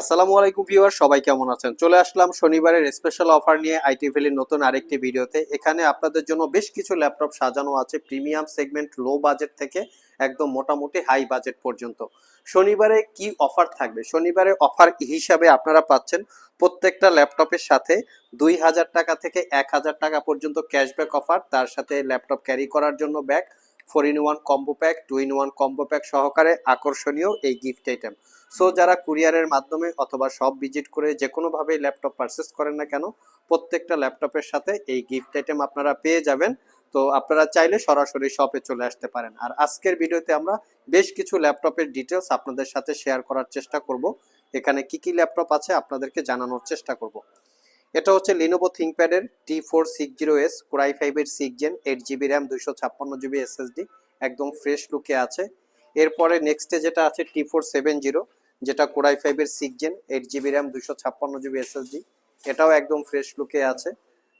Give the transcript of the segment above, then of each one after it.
আসসালামু আলাইকুম ভিউয়ার সবাই কেমন আছেন? চলে আসলাম শনিবারের স্পেশাল অফার নিয়ে আইটি ভ্যালির নতুন আরেকটি ভিডিওতে। এখানে আপনাদের জন্য বেশ কিছু ল্যাপটপ সাজানো আছে প্রিমিয়াম সেগমেন্ট লো বাজেট থেকে একদম মোটামুটি হাই বাজেট পর্যন্ত। শনিবারে কি অফার থাকবে? শনিবারে অফার হিসাবে আপনারা পাচ্ছেন প্রত্যেকটা ল্যাপটপের সাথে দুই হাজার টাকা থেকে এক হাজার টাকা পর্যন্ত ক্যাশব্যাক অফার তার সাথে ল্যাপটপ ক্যারি করার জন্য bag four in one combo pack two in one combo pack সহকারে আকর্ষণীয় এই গিফট আইটেম সো যারা কুরিয়ারের মাধ্যমে অথবা সব ভিজিট করে যে কোনোভাবে ল্যাপটপ পারচেস করেন না কেন, প্রত্যেকটা ল্যাপটপের সাথে এই গিফট আইটেম আপনারা পেয়ে যাবেন। তো, আপনারা চাইলে সরাসরি শপে চলে আসতে পারেন। আর আজকের ভিডিওতে আমরা বেশ কিছু ল্যাপটপের ডিটেলস আপনাদের সাথে শেয়ার করার চেষ্টা করব। এখানে কি কি ল্যাপটপ আছে আপনাদেরকে জানানোর চেষ্টা করব। এটা হচ্ছে Lenovo থিঙ্কপ্যাডের T four six zero S core i ফাইভের six gen eight GB RAM দুইশো ছাপ্পান্ন জিবি এসএসডি একদম ফ্রেশ লুকে আছে। এরপরে নেক্সটে যেটা আছে টি ফোর সেভেন জিরো যেটা কোরাই ফাইভের six gen eight GB RAM দুইশো ছাপ্পান্ন জিবি এসএসডি এটাও একদম ফ্রেশ লুকে আছে।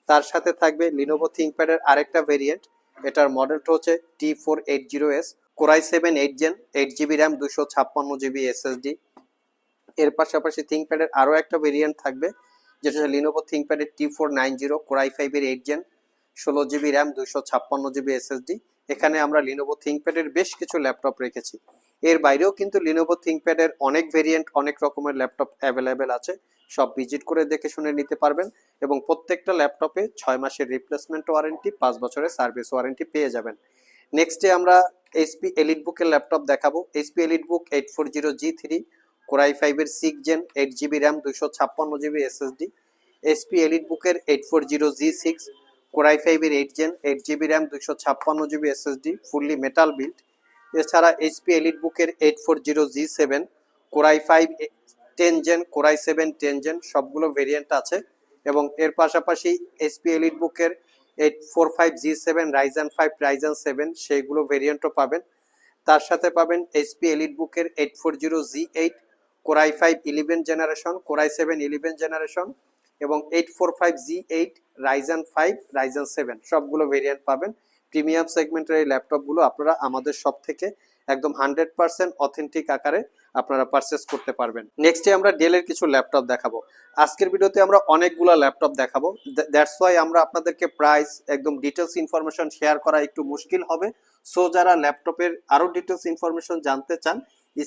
তার সাথে থাকবে লিনোভো থিঙ্কপ্যাডের আরেকটা ভেরিয়েন্ট এটার মডেলটা হচ্ছে T four eight zero S core i seven eight gen eight GB RAM দুশো ছাপ্পান্ন জিবি এসএসডি এর পাশাপাশি থিঙ্কপ্যাডের আরও একটা ভেরিয়েন্ট থাকবে যেটা হচ্ছে Lenovo থিঙ্কপ্যাডের T four nine zero core i ফাইভের এইট জেন ষোলো জিবি র্যাম দুইশো ছাপ্পান্ন জিবি এসএসডি এখানে আমরা লিনোভো থিঙ্কপ্যাডের বেশ কিছু ল্যাপটপ রেখেছি। এর বাইরেও কিন্তু লিনোভো থিঙ্কপ্যাডের অনেক ভেরিয়েন্ট অনেক রকমের ল্যাপটপ অ্যাভেলেবেল আছে। সব ভিজিট করে দেখে শুনে নিতে পারবেন এবং প্রত্যেকটা ল্যাপটপে ছয় মাসের রিপ্লেসমেন্ট ওয়ারেন্টি পাঁচ বছরের সার্ভিস ওয়ারেন্টি পেয়ে যাবেন। নেক্সটে আমরা এইচপি এলিট বুকের ল্যাপটপ দেখাবো। HP elite book eight four zero G three core i ফাইভের six gen eight GB RAM দুশো ছাপ্পান্ন জিবি এসএসডি এসপি এলিট বুকের eight four zero G six core i ফাইভের eight gen eight GB RAM দুশো ছাপ্পান্ন GB SSD fully metal build এছাড়া HP elite বুকের eight four zero G seven core i five ten gen core i seven ten gen সবগুলো variant আছে। এবং এর পাশাপাশি এইচপি এলিট বুকের eight four five G seven Ryzen five Ryzen seven সেইগুলো ভেরিয়েন্টও পাবেন। তার সাথে পাবেন এইচপি এলিট বুকের eight four zero G eight core i five eleven generation core i seven eleven generation এবং eight four five G eight Ryzen five Ryzen seven সবগুলো variant পাবেন। প্রিমিয়াম সেগমেন্টের এই ল্যাপটপগুলো আপনারা আমাদের সব থেকে একদম হান্ড্রেড পার্সেন্ট অথেন্টিক আকারে আপনারা পারচেস করতে পারবেন। নেক্সটে আমরা ডেলের কিছু ল্যাপটপ দেখাবো। আজকের ভিডিওতে আমরা অনেকগুলো ল্যাপটপ দেখাবো। দ্যাটস ওয়াই আমরা আপনাদেরকে প্রাইস একদম ডিটেলস ইনফরমেশন শেয়ার করা একটু মুশকিল হবে। সো যারা ল্যাপটপের আরও ডিটেলস ইনফরমেশন জানতে চান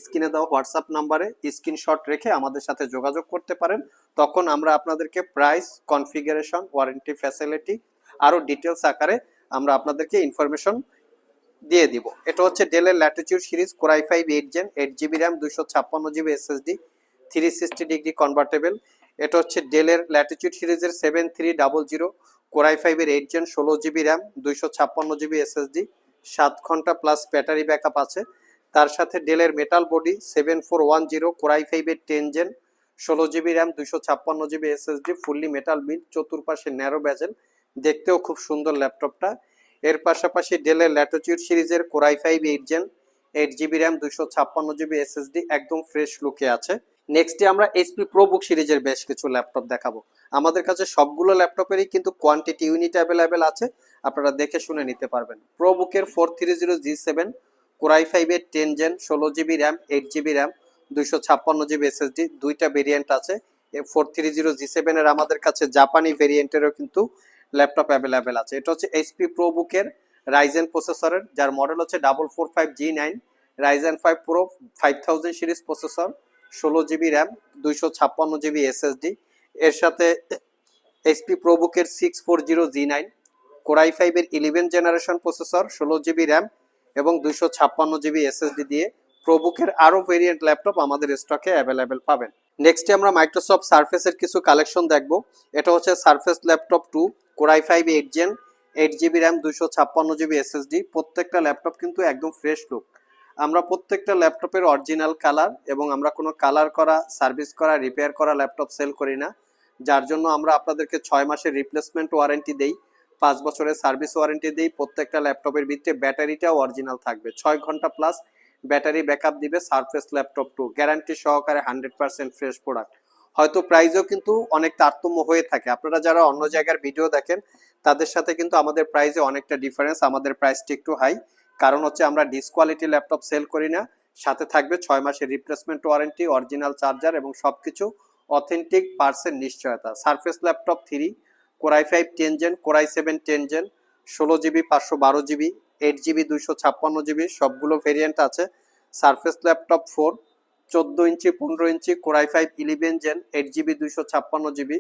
স্ক্রিনে দেওয়া হোয়াটসঅ্যাপ নাম্বারে স্ক্রিনশট রেখে আমাদের সাথে যোগাযোগ করতে পারেন। তখন আমরা আপনাদেরকে প্রাইস, কনফিগারেশন, ওয়ারেন্টি ফ্যাসিলিটি আরও ডিটেলস আকারে আমরা আপনাদেরকে ইনফরমেশন দিয়ে দিব। এটা হচ্ছে ডেলের latitude series core i five eight gen eight GB RAM দুশো ছাপ্পান্ন GB SSD three sixty degree convertible এটা হচ্ছে ডেলের ল্যাটিটিউড সিরিজের seven three double zero core i ফাইভের এইট জেন ষোলো জিবি র্যাম দুইশো ছাপ্পান্ন জিবি এসএসডি সাত ঘণ্টা প্লাস ব্যাটারি ব্যাকআপ আছে। তার সাথে ডেলের metal body seven four one zero core i ফাইভের টেন জেন ষোলো জিবি র্যাম দুশো ছাপ্পান্ন GB SSD fully metal build চতুর্পাশে ন্যারো ব্যাজেল দেখতেও খুব সুন্দর ল্যাপটপটা। এর পাশাপাশি ডেলের ল্যাটিটিউড সিরিজের core i five eight gen eight GB RAM দুশো ছাপ্পান্ন জিবি এসএসডি একদম ফ্রেশ লুকে আছে। নেক্সটে আমরা এইচপি প্রোবুক সিরিজের বেশ কিছু ল্যাপটপ দেখাবো। আমাদের কাছে সবগুলো ল্যাপটপেরই কিন্তু কোয়ান্টিটি ইউনিট অ্যাভেলেবেল আছে। আপনারা দেখে শুনে নিতে পারবেন। প্রোবুকের four three zero G seven core i ফাইভের টেন জেন, ষোলো GB RAM, eight GB RAM, দুইশো ছাপ্পান্ন জিবি এসএসডি, দুইটা ভেরিয়েন্ট আছে। ফোর থ্রি জিরো জি সেভেনের আমাদের কাছে জাপানি ভেরিয়েন্টেরও কিন্তু ল্যাপটপ অ্যাভেলেবেল আছে। এটা হচ্ছে এইচপি প্রোবুকের রাইজেন প্রসেসরের যার মডেল হচ্ছে double four five G nine Ryzen five pro five thousand series processor ষোলো জিবি র্যাম, দুইশো ছাপ্পান্ন জিবি এসএসডি। এর সাথে HP প্রোবুকের six four zero G nine, core i ফাইভের ইলেভেন জেনারেশন প্রসেসর ষোলো জিবি র্যাম এবং দুইশো ছাপ্পান্ন জিবি এসএসডি দিয়ে প্রোবুকের আরও ভেরিয়েন্ট ল্যাপটপ আমাদের স্টকে অ্যাভেলেবেল পাবেন। নেক্সটে আমরা মাইক্রোসফট সার্ফেসের কিছু কালেকশন দেখব। এটা হচ্ছে Surface laptop two core i five eight gen eight GB RAM দুইশো ছাপ্পান্ন জিবি এসএসডি প্রত্যেকটা ল্যাপটপ কিন্তু একদম ফ্রেশ লুক আমরা প্রত্যেকটা ল্যাপটপের অরিজিনাল কালার এবং আমরা কোনো কালার করা সার্ভিস করা রিপেয়ার করা ল্যাপটপ সেল করি না। যার জন্য আমরা আপনাদেরকে ছয় মাসের রিপ্লেসমেন্ট ওয়ারেন্টি দেই। পাঁচ বছরের সার্ভিস ওয়ারেন্টি দিই প্রত্যেকটা ল্যাপটপের ভিতরে ব্যাটারিটাও অরিজিনাল থাকবে। ছয় ঘণ্টা প্লাস ব্যাটারি ব্যাকআপ দিবে সারফেস ল্যাপটপ টু গ্যারান্টি সহকারে হান্ড্রেড পার্সেন্ট ফ্রেশ প্রোডাক্ট হয়তো প্রাইজও কিন্তু অনেক তারতম্য হয়ে থাকে। আপনারা যারা অন্য জায়গার ভিডিও দেখেন, তাদের সাথে কিন্তু আমাদের প্রাইসে অনেকটা ডিফারেন্স আমাদের প্রাইসটি একটু হাই কারণ হচ্ছে আমরা ডিসকোয়ালিটি ল্যাপটপ সেল করি না, সাথে থাকবে ছয় মাসের রিপ্লেসমেন্ট ওয়ারেন্টি অরিজিনাল চার্জার এবং সবকিছু অথেন্টিক পার্সেন্ট নিশ্চয়তা। Surface laptop three core i five ten gen core i seven ten gen ষোলো জিবি, পাঁচশো বারো জিবি, এইট জিবি, দুইশো ছাপ্পান্ন জিবি, সবগুলো ভেরিয়েন্ট আছে। সারফেস ল্যাপটপ ফোর চোদ্দ ইঞ্চি, পনেরো ইঞ্চি, core i five eleven gen eight GB, দুইশো ছাপ্পান্ন GB,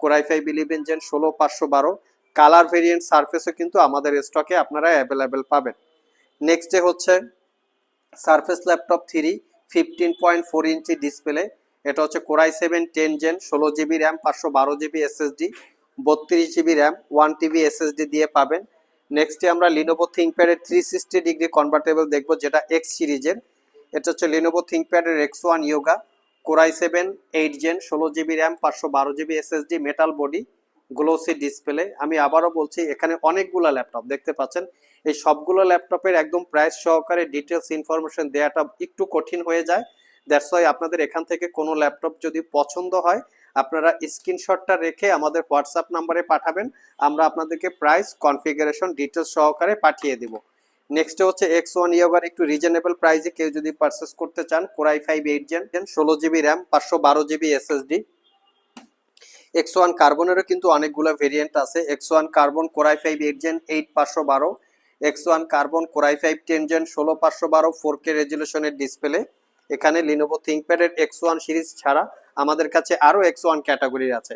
core i five eleven gen ষোলো, পাঁচশো বারো। কালার ভেরিয়েন্ট সারফেসও কিন্তু আমাদের স্টকে আপনারা অ্যাভেলেবেল পাবেন। নেক্সট ডে হচ্ছে Surface laptop three fifteen point four ইঞ্চি ডিসপ্লে এটা হচ্ছে core i seven ten gen ষোলো জিবি র্যাম পাঁচশো বারো জিবি এসএসডি বত্রিশ GB RAM one TB SSD দিয়ে পাবেন। নেক্সটে আমরা লিনোভো থিঙ্কপ্যাডের থ্রি সিক্সটি ডিগ্রি কনভার্টেবল দেখব, যেটা এক্স সিরিজের। এটা হচ্ছে Lenovo থিঙ্কপ্যাডের X one Yoga core i seven eight gen ষোলো জিবি র্যাম পাঁচশো বারো GB SSD metal body glossy display আমি আবারও বলছি, এখানে অনেকগুলো ল্যাপটপ দেখতে পাচ্ছেন। এই সবগুলো ল্যাপটপের একদম প্রাইস সহকারে ডিটেলস ইনফরমেশন দেওয়াটা একটু কঠিন হয়ে যায়। দ্যাটস ওয়াই আপনাদের এখান থেকে কোনো ল্যাপটপ যদি পছন্দ হয় আপনারা স্ক্রিনশটটা রেখে আমাদের হোয়াটসঅ্যাপ নাম্বারে পাঠাবেন, আমরা আপনাদেরকে প্রাইস কনফিগারেশন ডিটেলস সহকারে পাঠিয়ে দিব। নেক্সট হচ্ছে এক্স ওয়ান ইয়োগার একটু রিজনেবল প্রাইসে কেউ যদি পারচেস করতে চান core i five eight gen ষোলো জিবি র্যাম পাঁচশো বারো জিবি এসএসডি এক্স ওয়ান কার্বনেরও কিন্তু অনেকগুলো ভেরিয়েন্ট আছে। X one carbon core i five eight gen eight পাঁচশো বারো। X one carbon core i five ten gen ষোলো, পাঁচশো বারো ফোর কে রেজুলেশনের ডিসপ্লে এখানে লিনোভো থিঙ্কপ্যাডের এক্স ওয়ান সিরিজ ছাড়া আমাদের কাছে আরও এক্স ওয়ান ক্যাটাগরির আছে।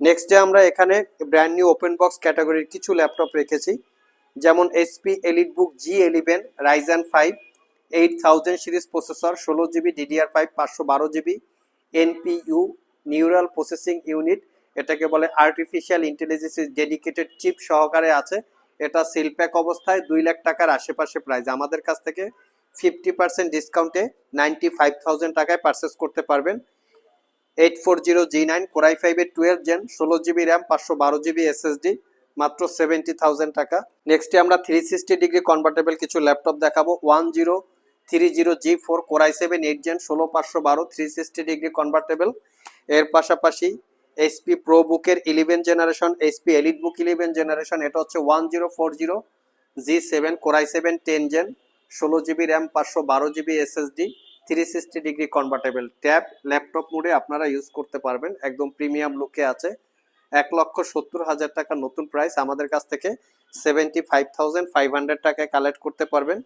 নেক্সট ডে আমরা এখানে ব্র্যান্ড নিউ ওপেন বক্স ক্যাটাগরির কিছু ল্যাপটপ রেখেছি। যেমন SP elite book G eleven Ryzen five eight thousand series processor ষোলো জিবি ডিডিআর ফাইভ পাঁচশো বারো GB NPU neural processing unit এটাকে বলে আর্টিফিশিয়াল ইন্টেলিজেন্স ডেডিকেটেড চিপ সহকারে আছে। এটা সিলপ্যাক অবস্থায় দুই লাখ টাকার আশেপাশে প্রাইস আমাদের কাছ থেকে ফিফটি পার্সেন্ট ডিসকাউন্টে নাইনটি ফাইভ থাউজেন্ড টাকায় পারচেস করতে পারবেন। Eight four zero G nine core i ফাইভের টুয়েলভ জেন ষোলো জিবি র্যাম পাঁচশো বারো জিবি এসএসডি মাত্র সেভেন্টি থাউজেন্ড টাকা। নেক্সটে আমরা থ্রি সিক্সটি ডিগ্রি কনভার্টেবল কিছু ল্যাপটপ দেখাবো। One zero three zero G four core i seven eight gen ষোলো, পাঁচশো বারো থ্রি সিক্সটি ডিগ্রি কনভার্টেবল এর পাশাপাশি এইচপি প্রো বুকের eleven generation HP elite book eleven generation এটা হচ্ছে one zero four zero G seven core i seven ten gen ষোলো GB RAM পাঁচশো বারো GB SSD three sixty degree convertible tab laptop মোডে আপনারা ইউজ করতে পারবেন, একদম প্রিমিয়াম লুকে আছে। এক লক্ষ সত্তর হাজার টাকা নতুন প্রাইস আমাদের কাছ থেকে seventy five thousand five hundred টাকায় কালেক্ট করতে পারবেন।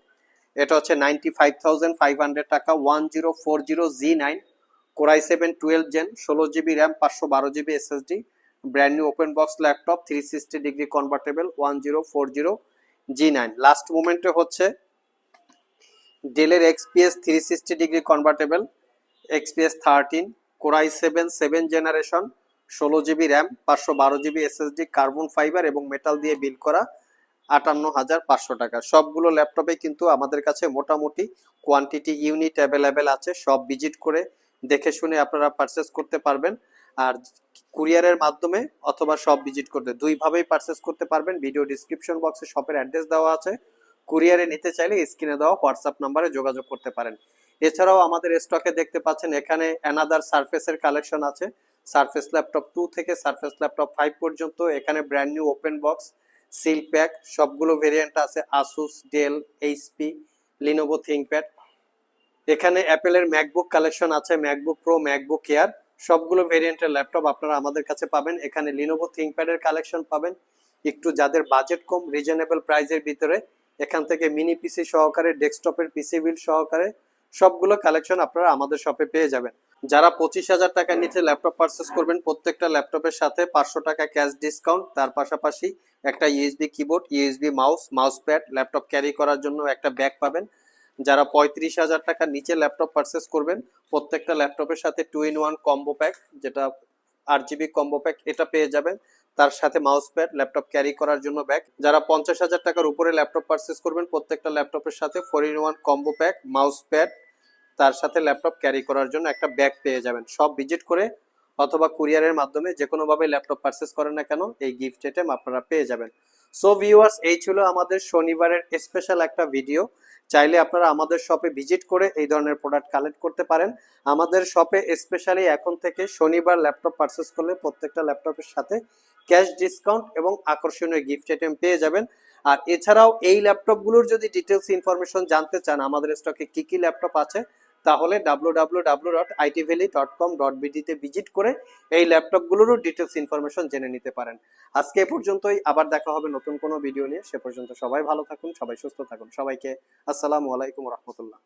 এটা হচ্ছে ninety five thousand five hundred টাকা one zero four zero G nine core i seven twelve gen ষোলো জিবি র্যাম পাঁচশো বারো GB SSD brand new open box laptop three sixty degree convertible one zero four zero G nine last মুমেন্টে হচ্ছে ডেলের XPS three sixty degree convertible XPS thirteen core i seven seven generation ষোলো GB RAM, পাঁচশো বারো GB SSD carbon fibre এবং metal দিয়ে build করা আটান্ন হাজার পাঁচশো টাকা। সবগুলো ল্যাপটপে কিন্তু আমাদের কাছে মোটামুটি কোয়ান্টিটি ইউনিট অ্যাভেলেবেল আছে। সব ভিজিট করে দেখে শুনে আপনারা পারচেস করতে পারবেন। আর কুরিয়ারের মাধ্যমে অথবা সব ভিজিট করতে দুইভাবেই পারচেস করতে পারবেন। ভিডিও ডিসক্রিপশন বক্সে শপের অ্যাড্রেস দেওয়া আছে। কুরিয়ারে নিতে চাইলে স্ক্রিনে দেওয়া হোয়াটসঅ্যাপ নাম্বারে যোগাযোগ করতে পারেন। এছাড়াও আমাদের স্টকে দেখতে পাচ্ছেন, এখানে অ্যানাদার সার্ফেসের কালেকশন আছে। সার্ফেস ল্যাপটপ টু থেকে সার্ফেস ল্যাপটপ ফাইভ পর্যন্ত, এখানে brand new open box seal pack সবগুলো ভেরিয়েন্ট আছে Asus Dell HP Lenovo ThinkPad এখানে অ্যাপেলের ম্যাকবুক কালেকশন আছে ম্যাকবুক প্রো ম্যাকবুক এয়ার সবগুলো ভেরিয়েন্টের ল্যাপটপ আপনারা আমাদের কাছে পাবেন। এখানে লিনোভো থিঙ্কপ্যাডের কালেকশন পাবেন। একটু যাদের বাজেট কম রিজনেবল প্রাইজের ভিতরে এখান থেকে মিনি পিসি সহকারে ডেস্কটপের পিসি বিল সহকারে সবগুলো কালেকশন আপনারা আমাদের শপে পেয়ে যাবেন। যারা পঁচিশ হাজার টাকার নিচে ল্যাপটপ পারচেস করবেন, প্রত্যেকটা ল্যাপটপের সাথে পাঁচশো টাকা ক্যাশ ডিসকাউন্ট তার পাশাপাশি একটা USB keyboard USB mouse mouse pad laptop carry করার জন্য একটা ব্যাগ পাবেন। যারা পঁয়ত্রিশ হাজার টাকার নিচে ল্যাপটপ পারচেস করবেন, প্রত্যেকটা ল্যাপটপের সাথে two in one combo pack যেটা আট জিবি কম্বো প্যাক এটা পেয়ে যাবেন। তার সাথে মাউস প্যাড ল্যাপটপ ক্যারি করার জন্য ব্যাগ যারা পঞ্চাশ হাজার টাকার উপরে ল্যাপটপ পারচেস করবেন, প্রত্যেকটা ল্যাপটপের সাথে four in one combo pack mouse pad তার সাথে ল্যাপটপ ক্যারি করার জন্য একটা ব্যাগ পেয়ে যাবেন। সব ভিজিট করে অথবা কুরিয়ারের মাধ্যমে যে কোনোভাবে ল্যাপটপ পারচেস করেন না কেন, এই গিফট আইটেম আপনারা পেয়ে যাবেন। সো ভিউয়ার্স এই ছিল আমাদের শনিবারের স্পেশাল একটা ভিডিও চাইলে আপনারা আমাদের শপে ভিজিট করে এই ধরনের প্রোডাক্ট কালেক্ট করতে পারেন। আমাদের শপে স্পেশালি এখন থেকে শনিবার ল্যাপটপ পারচেস করলে প্রত্যেকটা ল্যাপটপের সাথে ক্যাশ ডিসকাউন্ট এবং আকর্ষণীয় গিফট আইটেম পেয়ে যাবেন। আর এছাড়াও এই ল্যাপটপগুলোর যদি ডিটেলস ইনফরমেশন জানতে চান, আমাদের স্টকে কি কি ল্যাপটপ আছে তাহলে www.itvalley.com.bd তে ভিজিট করে এই ল্যাপটপগুলোরও ডিটেলস ইনফরমেশন জেনে নিতে পারেন। আজকে এ পর্যন্তই, আবার দেখা হবে নতুন কোনো ভিডিও নিয়ে। সে পর্যন্ত সবাই ভালো থাকুন, সবাই সুস্থ থাকুন। সবাইকে আসসালামু আলাইকুম রহমতুল্লাহ।